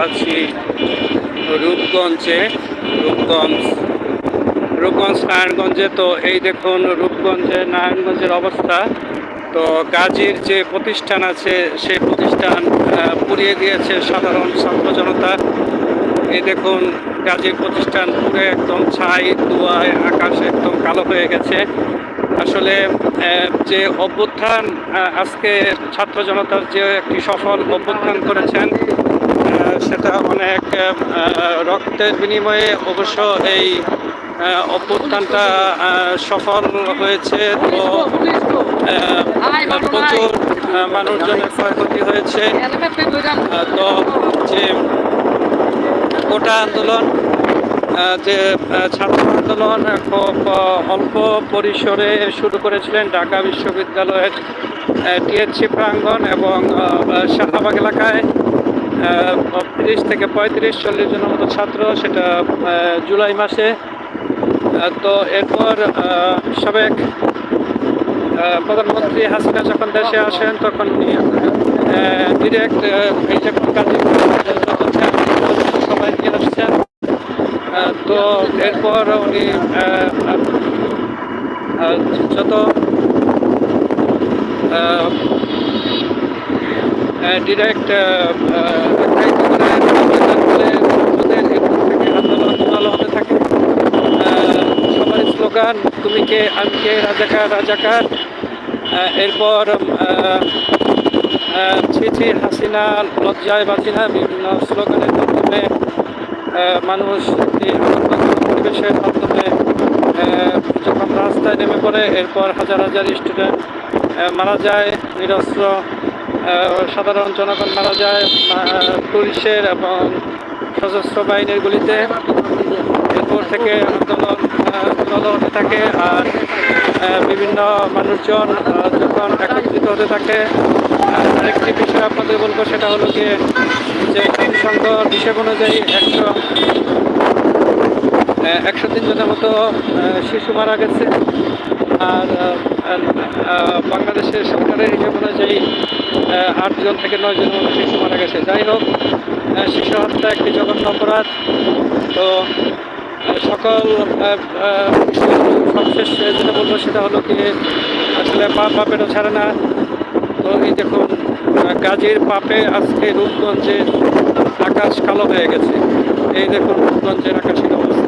আছি রূপগঞ্জে, রূপগঞ্জ রূপগঞ্জ, নারায়ণগঞ্জে। তো এই দেখুন রূপগঞ্জে, নারায়ণগঞ্জের অবস্থা। তো গাজীর যে প্রতিষ্ঠান আছে, সেই প্রতিষ্ঠান পুড়িয়ে দিয়েছে সাধারণ ছাত্র জনতা। এই দেখুন গাজীর প্রতিষ্ঠান পুরো একদম ছাই ধোঁয়ায় আকাশ একদম কালো হয়ে গেছে। আসলে যে অভ্যুত্থান আজকে ছাত্র জনতার যে একটি সফল অভ্যুত্থান করেছেন সেটা অনেক রক্তের বিনিময়ে অবশ্য এই অভ্যুত্থানটা সফল হয়েছে তো প্রচুর মানুষজনের ক্ষয়ক্ষতি হয়েছে। তো যে কোটা আন্দোলন যে ছাত্র আন্দোলন খুব অল্প পরিসরে শুরু করেছিলেন ঢাকা বিশ্ববিদ্যালয়ের টিএসসি প্রাঙ্গণ এবং শাহবাগ এলাকায়। তিরিশ থেকে পঁয়ত্রিশ, চল্লিশ জনের মতো ছাত্র সেটা জুলাই মাসে। তো এরপর সাবেক প্রধানমন্ত্রী হাসিনা যখন দেশে আসেন, তখন ডিরেক্ট এই যে কাজে সবাই নিয়ে আসছেন তো এরপর উনি যত ডিরেক্ট থাকে স্লোগান তুমি কে আমি কে রাজাকার রাজাকার। এরপর আহ, আহ, ছি ছি হাসিনা লজ্জায় বাঁচিনা বিভিন্ন স্লোগানের মাধ্যমে মানুষ পরিবেশের মাধ্যমে যখন রাস্তায় নেমে পড়ে এরপর হাজার হাজার স্টুডেন্ট মারা যায় নিরস্ত্র। সাধারণ জনগণ মারা যায় পুলিশের এবং সশস্ত্র বাহিনীর গুলিতে। এরপর থেকে আন্দোলন চলতে হতে থাকে আর বিভিন্ন মানুষজন যখন একত্রিত হতে থাকে আর আরেকটি বিষয় আপনাদের বলব, সেটা হলো যে যে জাতিসংঘ হিসেব অনুযায়ী একশো একশো তিন জনের মতো শিশু মারা গেছে। আর বাংলাদেশের সরকারের হিসেব অনুযায়ী আটজন থেকে নয় জনের শিশু মারা গেছে। যাই হোক শিশু হত্যা একটি জঘন্য অপরাধ। তো সকল সবশেষ যেটা বলব সেটা হলো কি, আসলে পাপ পাপেরও ছাড়ে না। তো এই দেখুন গাজীর পাপে আজকে রূপগঞ্জের আকাশ কালো হয়ে গেছে। এই দেখুন, রূপগঞ্জের আকাশের অবস্থা।